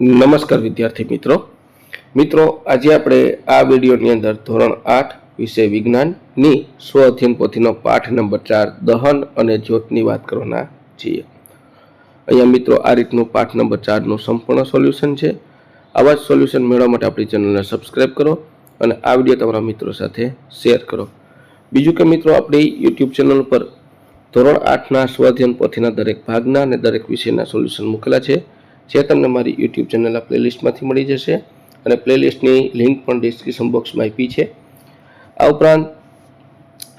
નમસ્કાર વિદ્યાર્થી મિત્રો. મિત્રો, આજે આપણે આ વિડીયોની અંદર ધોરણ આઠ વિષય વિજ્ઞાનની સ્વ અધ્યયન પોથીનો પાઠ નંબર ચાર, દહન અને જ્યોતની વાત કરવાના છીએ. અહીંયા મિત્રો, આ રીતનું પાઠ નંબર ચારનું સંપૂર્ણ સોલ્યુશન છે. આવા જ સોલ્યુશન મેળવવા માટે આપણી ચેનલને સબસ્ક્રાઈબ કરો અને આ વીડિયો તમારા મિત્રો સાથે શેર કરો. બીજું કે મિત્રો, આપણી યુટ્યુબ ચેનલ પર ધોરણ આઠના સ્વાધ્યાયન પોથીના દરેક ભાગના અને દરેક વિષયના સોલ્યુશન મૂકેલા છે. જે તમને મારી યુટ્યુબ ચેનલના પ્લેલિસ્ટમાંથી મળી જશે અને પ્લેલિસ્ટની લિંક પણ ડિસ્ક્રિપ્શન બોક્સમાં આપી છે. આ ઉપરાંત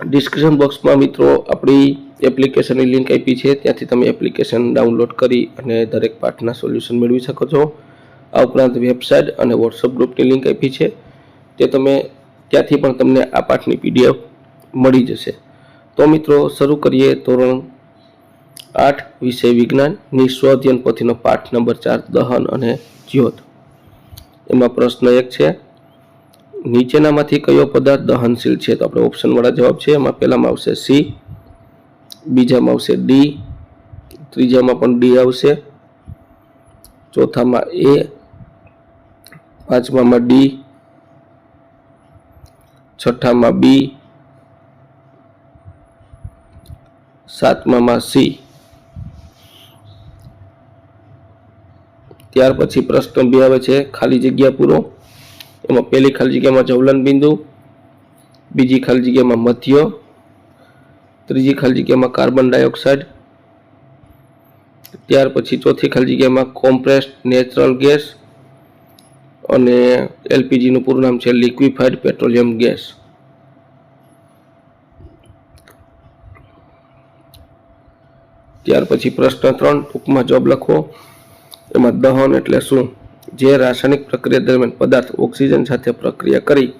ડિસ્ક્રિપ્શન બોક્સમાં મિત્રો આપણી એપ્લિકેશનની લિંક આપી છે. ત્યાંથી તમે એપ્લિકેશન ડાઉનલોડ કરી અને દરેક પાઠના સોલ્યુશન મેળવી શકો છો. આ ઉપરાંત વેબસાઇટ અને વોટ્સઅપ ગ્રુપની લિંક આપી છે. તે તમે ત્યાંથી પણ તમને આ પાઠની પીડીએફ મળી જશે. તો મિત્રો, શરૂ કરીએ ધોરણ આઠ, વિષય વિજ્ઞાનની સ્વધ્યન પોથીનો પાઠ નંબર ચાર, દહન અને જ્યોત. એમાં પ્રશ્ન એક છે, નીચેનામાંથી કયો પદાર્થ દહનશીલ છે? તો આપણે ઓપ્શનવાળા જવાબ છે, એમાં પહેલામાં આવશે સી બીજામાં આવશે ડી ત્રીજામાં પણ ડી આવશે. ચોથામાં એ પાંચમામાં ડી છઠ્ઠામાં બી સાતમામાં સી ત્યાર પછી પ્રશ્ન બે આવે છે, ખાલી જગ્યા પૂરો. એમાં પહેલી ખાલી જગ્યામાં જવલન બિંદુ, બીજી ખાલી જગ્યામાં મધ્ય, ત્રીજી ખાલી જગ્યામાં કાર્બન ડાયોક્સાઇડ, ત્યાર પછી ચોથી ખાલી જગ્યામાં કોમ્પ્રેસ્ડ નેચરલ ગેસ અને એલપીજીનું પૂરું નામ છે લિક્વિફાઈડ પેટ્રોલિયમ ગેસ. ત્યાર પછી પ્રશ્ન ત્રણ, ટૂંકમાં જવાબ લખો. એમાં દહન એટલે શું? જે રાસાયણિક પ્રક્રિયા દરમિયાન પદાર્થ ઓક્સિજન સાથે પ્રક્રિયા કરી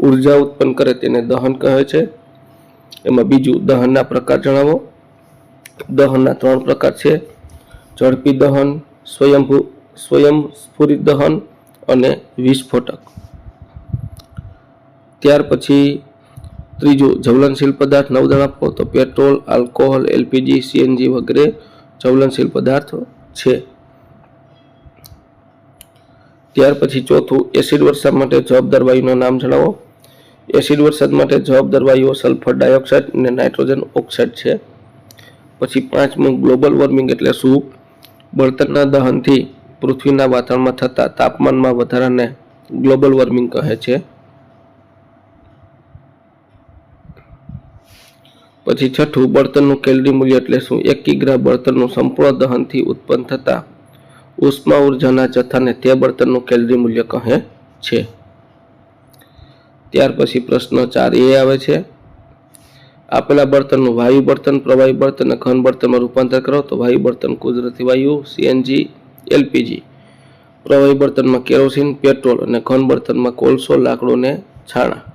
ઊર્જા ઉત્પન્ન કરે તેને દહન કહે છે. એમાં બીજું દહનના પ્રકાર જણાવો. દહનના ત્રણ પ્રકાર છે. ઝડપી દહન, સ્વયંભૂ, સ્વયંસ્ફુરિત દહન અને વિસ્ફોટક. ત્યાર પછી ત્રીજું જ્વલનશીલ પદાર્થ, નવ આપો તો પેટ્રોલ, આલ્કોહોલ, એલપીજી, સીએનજી વગેરે જ્વલનશીલ પદાર્થો છે. ત્યાર પછી ચોથું, એસિડ વરસાદ માટે જવાબદાર વાયુનું નામ જણાવો. એસિડ વરસાદ માટે જવાબદાર વાયુઓ સલ્ફર ડાયોક્સાઇડ અને નાઇટ્રોજન ઓક્સાઇડ છે. પછી પાંચમું, ગ્લોબલ વોર્મિંગ એટલે શું? બળતણના દહનથી પૃથ્વીના વાતાવરણમાં થતા તાપમાનમાં વધારાને ગ્લોબલ વોર્મિંગ કહે છે. પછી છઠ્ઠું, બળતણનું કેલરી મૂલ્ય એટલે શું? એક કિગ્રા બળતણનું સંપૂર્ણ દહનથી ઉત્પન્ન થતા ઉષ્મા ઉર્જાના જથ્થાને તે બળતણનું કેલરી મૂલ્ય કહે છે. ત્યાર પછી પ્રશ્ન ચાર એ આવે છે, આપેલા બળતણનું વાયુ બળતણ, પ્રવાહી બળતણ અને ઘન બળતણમાં રૂપાંતર કરો તો વાયુ બળતણ કુદરતી વાયુ, સીએનજી, એલપીજી. પ્રવાહી બળતણમાં કેરોસીન, પેટ્રોલ અને ઘન બળતણમાં કોલસો લાકડું અને છાણા.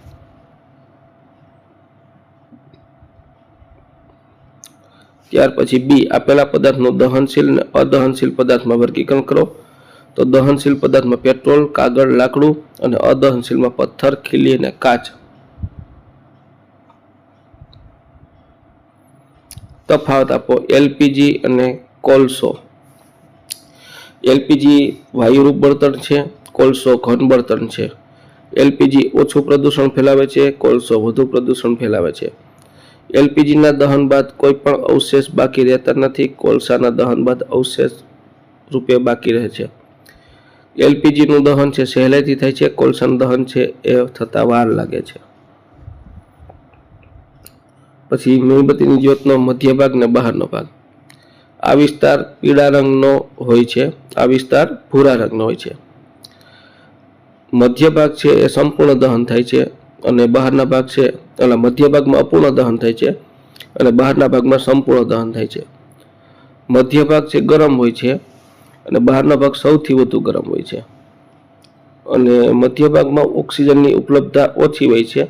ત્યાર પછી બી આપેલા પદાર્થનું દહનશીલ અને અદહનશીલ પદાર્થમાં વર્ગીકરણ કરો. તો દહનશીલ પદાર્થમાં પેટ્રોલ, કાગળ, લાકડું અને અદહનશીલમાં પથ્થર, ખીલી અને કાચ. તફાવત આપો. એલપીજી અને કોલસો. એલપીજી વાયુરૂપ બળતણ છે, કોલસો ઘન બળતણ છે. એલપીજી ઓછું પ્રદૂષણ ફેલાવે છે, કોલસો વધુ પ્રદૂષણ ફેલાવે છે. એલપીજીના દહન બાદ કોઈ પણ અવશેષ બાકી રહેતા નથી, કોલસાના દહન બાદ અવશેષ રૂપે બાકી રહે છે. એલપીજીનું દહન છે, સહેલાઈથી થાય છે, કોલસાનું દહન છે, એ થતાં વાર લાગે છે. પછી મીણબત્તીની જ્યોતનો મધ્ય ભાગ ને બહારનો ભાગ. આ વિસ્તાર પીળા રંગનો હોય છે, આ વિસ્તાર ભૂરા રંગનો હોય છે. મધ્ય ભાગ છે, એ સંપૂર્ણ દહન થાય છે અને બહારના ભાગ છે એટલે મધ્ય ભાગમાં અપૂર્ણ દહન થાય છે, અને બહારના ભાગમાં સંપૂર્ણ દહન થાય છે. મધ્ય ભાગ છે, ગરમ હોય છે, અને બહારનો ભાગ સૌથી વધુ ગરમ હોય છે. અને મધ્ય ભાગમાં ઓક્સિજનની ઉપલબ્ધતા ઓછી હોય છે,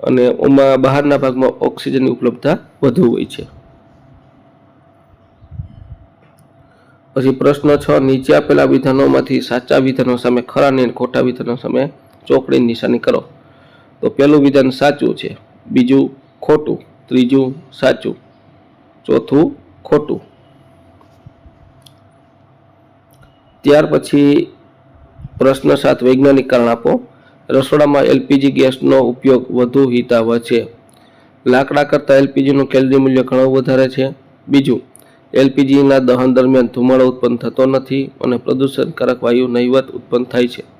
અને ઓમાં બહારના ભાગમાં ઓક્સિજનની ઉપલબ્ધતા વધુ હોય છે. પછી પ્રશ્ન છ, નીચે આપેલા વિધાનોમાંથી સાચા વિધાનો સામે ખરા અને ખોટા વિધાનો સામે ચોકડીની નિશાની કરો. તો પહેલું વિધાન સાચું છે. બીજું ખોટું. ત્રીજું સાચું. ચોથું ખોટું. ત્યાર પછી પ્રશ્ન સાત વૈજ્ઞાનિક કારણ આપો. રસોડામાં એલપીજી ગેસનો ઉપયોગ વધુ હિતાવહ છે. લાકડા કરતાં એલપીજીનું કેલરી મૂલ્ય ઘણું વધારે છે. બીજું, એલપીજીના દહન દરમિયાન ધુમાડો ઉત્પન્ન થતો નથી અને પ્રદૂષણકારક વાયુ નહિવત ઉત્પન્ન થાય છે.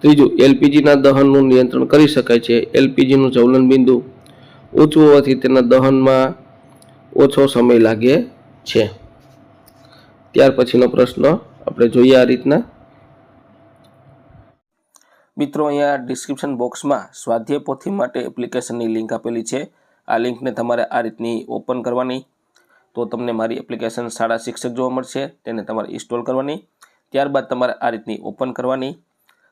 ત્રીજું, એલપીજીના દહનનું નિયંત્રણ કરી શકાય છે. એલપીજીનું જ્વલન બિંદુ ઊંચું હોવાથી તેના દહનમાં ઓછો સમય લાગે છે. ત્યાર પછીનો પ્રશ્ન આપણે જોઈએ આ રીતના. મિત્રો, અહીંયા ડિસ્ક્રિપ્શન બોક્સમાં સ્વાધ્યાય પોથી માટે એપ્લિકેશનની લિંક આપેલી છે. આ લિંકને તમારે આ રીતની ઓપન કરવાની. તો તમને મારી એપ્લિકેશન શાળા શિક્ષક જોવા મળશે. તેને તમારે ઇન્સ્ટોલ કરવાની. ત્યારબાદ તમારે આ રીતની ઓપન કરવાની.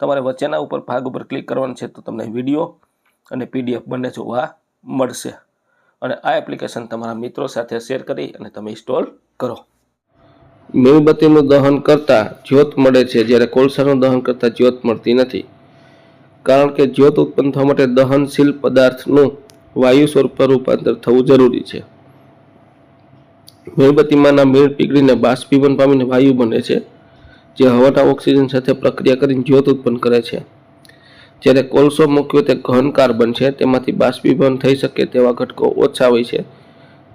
તમારે વચ્ચેના ઉપર ભાગ ઉપર ક્લિક કરવાનું છે તો તમને વીડિયો અને પીડીએફ બંને જોવા મળશે. અને આ એપ્લિકેશન તમારા મિત્રો સાથે શેર કરી અને તમે ઇન્સ્ટોલ કરો. મીણબત્તીનું દહન કરતાં જ્યોત મળે છે, જ્યારે કોલસાનું દહન કરતાં જ્યોત મળતી નથી. કારણ કે જ્યોત ઉત્પન્ન થવા માટે દહનશીલ પદાર્થનું વાયુ સ્વરૂપમાં રૂપાંતર થવું જરૂરી છે. મીણબત્તીમાંના મીણ પીગળીને બાષ્પીભવન પામીને વાયુ બને છે. જે હવાના ઓક્સિજન સાથે પ્રક્રિયા કરીને જ્યોત ઉત્પન્ન કરે છે. જ્યારે કોલસો મૂક્યો તે ઘન કાર્બન છે તેમાંથી બાષ્પીભવન થઈ શકે તેવા ઘટકો ઓછા હોય છે.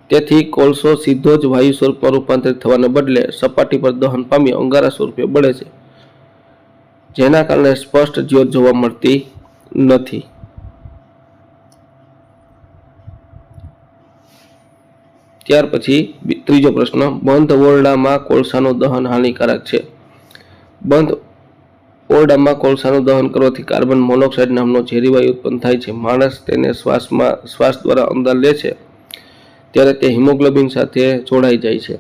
તેથી કોલસો સીધો જ વાયુ સ્વરૂપમાં રૂપાંતરિત થવાને બદલે સપાટી પર દહન પામી અંગારા સ્વરૂપે બળે છે. જેના કારણે સ્પષ્ટ જ્યોત જોવા મળતી નથી. ત્યાર પછી ત્રીજો પ્રશ્ન, બંધ ઓરડામાં કોલસાનું દહન હાનિકારક છે. બંધ ઓરડામાં કોલસાનું દહન કરવાથી કાર્બન મોનોક્સાઇડ નામનો ઝેરી વાયુ ઉત્પન્ન થાય છે. માણસ તેને શ્વાસમાં, શ્વાસ દ્વારા અંદર લે છે, ત્યારે તે હિમોગ્લોબિન સાથે જોડાઈ જાય છે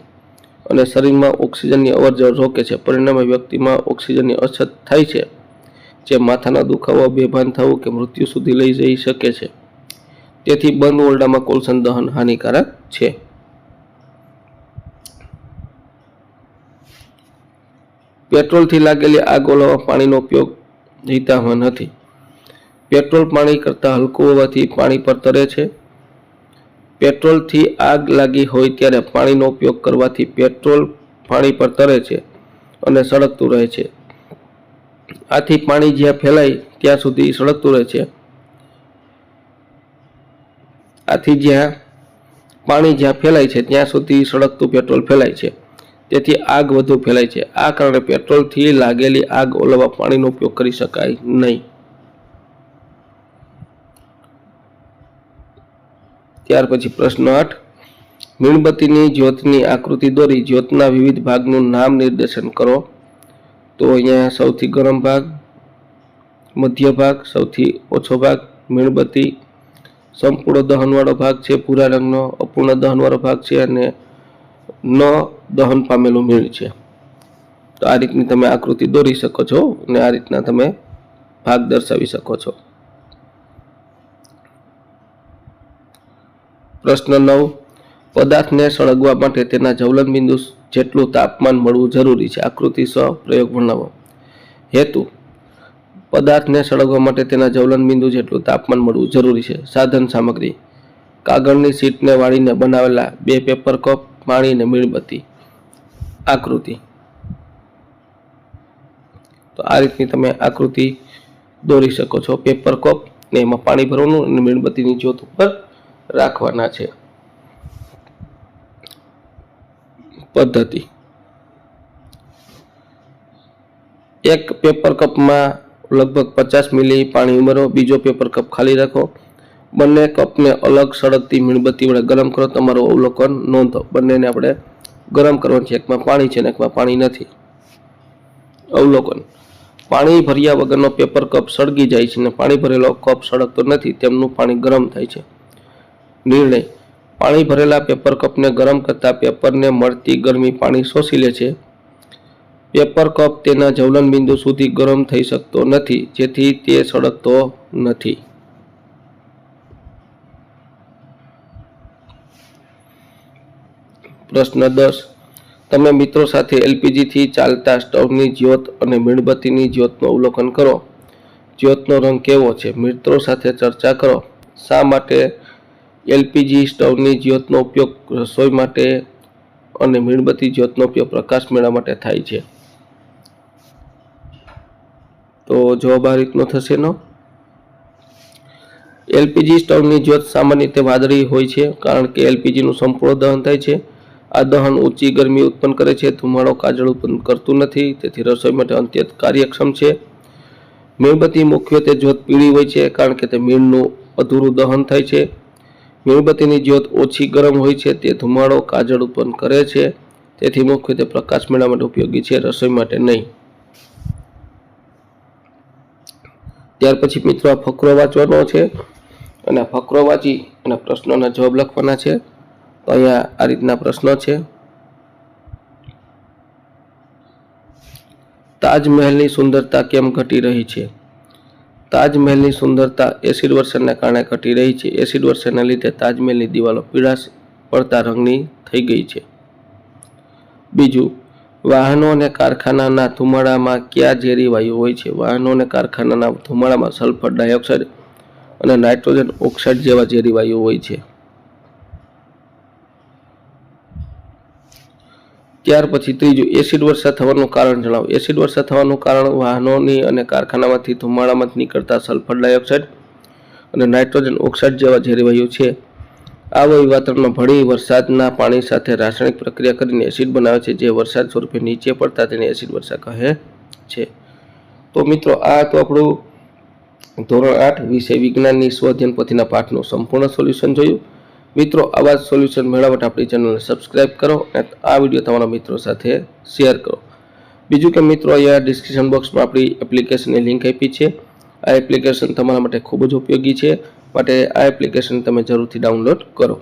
અને શરીરમાં ઓક્સિજનની અવરજવર રોકે છે. પરિણામે વ્યક્તિમાં ઓક્સિજનની અછત થાય છે, જે માથાના દુખાવા, બેભાન થવું કે મૃત્યુ સુધી લઈ જઈ શકે છે. તેથી બંધ ઓરડામાં કોલસાનું દહન હાનિકારક છે. પેટ્રોલથી લાગેલી આગ ઓલવવા પાણીનો ઉપયોગ હિતાવહ નથી. પેટ્રોલ પાણી કરતાં હલકું હોવાથી પાણી પર તરે છે. પેટ્રોલથી આગ લાગી હોય ત્યારે પાણીનો ઉપયોગ કરવાથી પેટ્રોલ પાણી પર તરે છે અને સળગતું રહે છે. આથી પાણી જ્યાં ફેલાય ત્યાં સુધી સળગતું રહે છે. આથી જ્યાં પાણી જ્યાં ફેલાય છે ત્યાં સુધી સળગતું પેટ્રોલ ફેલાય છે. તેથી આગ વધુ ફેલાય છે. આ કારણે પેટ્રોલથી લાગેલી આગ ઓલવવા પાણીનો ઉપયોગ કરી શકાય નહીં. ત્યાર પછી પ્રશ્ન આઠ. મીણબત્તીની જ્યોતની આકૃતિ દોરી. જ્યોતના વિવિધ ભાગનું નામ નિર્દેશન કરો. તો અહીંયા સૌથી ગરમ ભાગ, મધ્ય ભાગ, સૌથી ઓછો ભાગ, મીણબત્તી. સંપૂર્ણ દહનવાળો ભાગ છે, ભૂરા રંગનો, અપૂર્ણ દહનવાળો ભાગ છે અને ન દહન પામેલું મીણ છે. તો આ રીતની તમે આકૃતિ દોરી શકો છો અને આ રીતના તમે ભાગ દર્શાવી શકો છો. પ્રશ્ન નવ. પદાર્થને સળગવા માટે તેના જવલન બિંદુ જેટલું તાપમાન મળવું જરૂરી છે. આકૃતિ સ પ્રયોગ વર્ણવો. હેતુ. પદાર્થને સળગવા માટે તેના જવલન બિંદુ જેટલું તાપમાન મળવું જરૂરી છે. સાધન સામગ્રી. કાગળની શીટને વાળીને બનાવેલા બે પેપર કપ પાણી અને મીણબત્તી આકૃતિ. તો આ રીતની તમે આકૃતિ દોરી શકો છો. પેપર કપ ને એમાં પાણી ભરવાનું અને મીણબત્તીની જ્યોત ઉપર રાખવાના છે. પદ્ધતિ. એક પેપર કપમાં લગભગ પચાસ મિલી પાણી ઉમેરો, બીજો પેપર કપ ખાલી રાખો. બંને કપને અલગ સળગતી મીણબત્તી વડે ગરમ કરો, તમારું અવલોકન નોંધો. બંનેને આપણે ગરમ કરવાનું છે. એકમાં પાણી છે અને એકમાં પાણી નથી. અવલોકન. પાણી ભર્યા વગરનો પેપર કપ સળગી જાય છે અને પાણી ભરેલો કપ સળગતો નથી, તેમનું પાણી ગરમ થાય છે. નિર્ણય. પાણી ભરેલા પેપર કપને ગરમ કરતાં પેપરને મળતી ગરમી પાણી શોષી લે છે. પેપર કપ તેના જ્વલન બિંદુ સુધી ગરમ થઈ શકતો નથી, જેથી તે સળગતો નથી. પ્રશ્ન દસ. તમે મિત્રો સાથે એલપીજીથી ચાલતા સ્ટવની જ્યોત અને મીણબત્તીની જ્યોતનું અવલોકન કરો. જ્યોતનો રંગ કેવો છે? મિત્રો સાથે ચર્ચા કરો. શા માટે એલપીજી સ્ટવની જ્યોતનો ઉપયોગ રસોઈ માટે અને મીણબત્તી જ્યોતનો ઉપયોગ પ્રકાશ મેળવવા માટે થાય છે? તો જવાબ આ રીતનો થશે નો એલપીજી સ્ટવની જ્યોત સામાન્ય રીતે વાદળી હોય છે, કારણ કે એલપીજીનું સંપૂર્ણ દહન થાય છે. આ દહન ઊંચી ગરમી ઉત્પન્ન કરે છે, ધુમાડો કાજળ ઉત્પન્ન કરતું નથી, તેથી રસોઈ માટે અત્યંત કાર્યક્ષમ છે. મીણબત્તી મુખ્યત્વે જ્યોત પીળી હોય છે, કારણ કે તે મીણનું અધૂરું દહન થાય છે. મીણબત્તીની જ્યોત ઓછી ગરમ હોય છે, તે ધુમાડો કાજળ ઉત્પન્ન કરે છે, તેથી મુખ્યત્વે પ્રકાશ મેળવવા માટે ઉપયોગી છે, રસોઈ માટે નહીં. ત્યાર પછી મિત્રો આ ફકરો વાંચવાનો છે, અને ફકરો વાંચી અને પ્રશ્નોના જવાબ લખવાના છે. તો અહીંયા આ રીતના પ્રશ્ન છે. તાજમહેલની સુંદરતા કેમ ઘટી રહી છે? તાજમહેલની સુંદરતા એસિડ વર્ષણને કારણે ઘટી રહી છે. એસિડ વર્ષણને લીધે તાજમહેલની દિવાલો પીળાશ પડતા રંગની થઈ ગઈ છે. બીજું, વાહનો અને કારખાનાના ધુમાડામાં કયા ઝેરી વાયુ હોય છે? વાહનો અને કારખાનાના ધુમાડામાં સલ્ફર ડાયોક્સાઇડ અને નાઇટ્રોજન ઓક્સાઇડ જેવા ઝેરી વાયુ હોય છે. ત્યાર પછી ત્રીજું એસિડ વર્ષા થવાનું કારણ જણાવો. એસિડ વર્ષા થવાનું કારણ વાહનોની અને કારખાનામાંથી ધુમાડામાંથી નીકળતા સલ્ફર ડાયોક્સાઇડ અને નાઇટ્રોજન ઓક્સાઇડ જેવા ઝેરી વાયુ છે. આ વાયુ વાતાવરણમાં ભળી વરસાદના પાણી સાથે રાસાયણિક પ્રક્રિયા કરીને એસિડ બનાવે છે. જે વરસાદ સ્વરૂપે નીચે પડતા તેને એસિડ વર્ષા કહે છે. તો મિત્રો, આ તો આપણું ધોરણ આઠ વિષય વિજ્ઞાનની સ્વધ્યન પોથીના પાઠનું સંપૂર્ણ સોલ્યુશન જોયું. મિત્રો, આવા સોલ્યુશન મેળવવા માટે આપણી ચેનલને સબસ્ક્રાઇબ કરો અને આ વીડિયો તમારા મિત્રો સાથે શેર કરો. બીજું કે મિત્રો, અહીંયા ડિસ્ક્રિપ્શન બોક્સમાં આપણી એપ્લિકેશનની લિંક આપી છે. આ એપ્લિકેશન તમારા માટે ખૂબ જ ઉપયોગી છે. માટે આ એપ્લિકેશન તમે જરૂરથી ડાઉનલોડ કરો.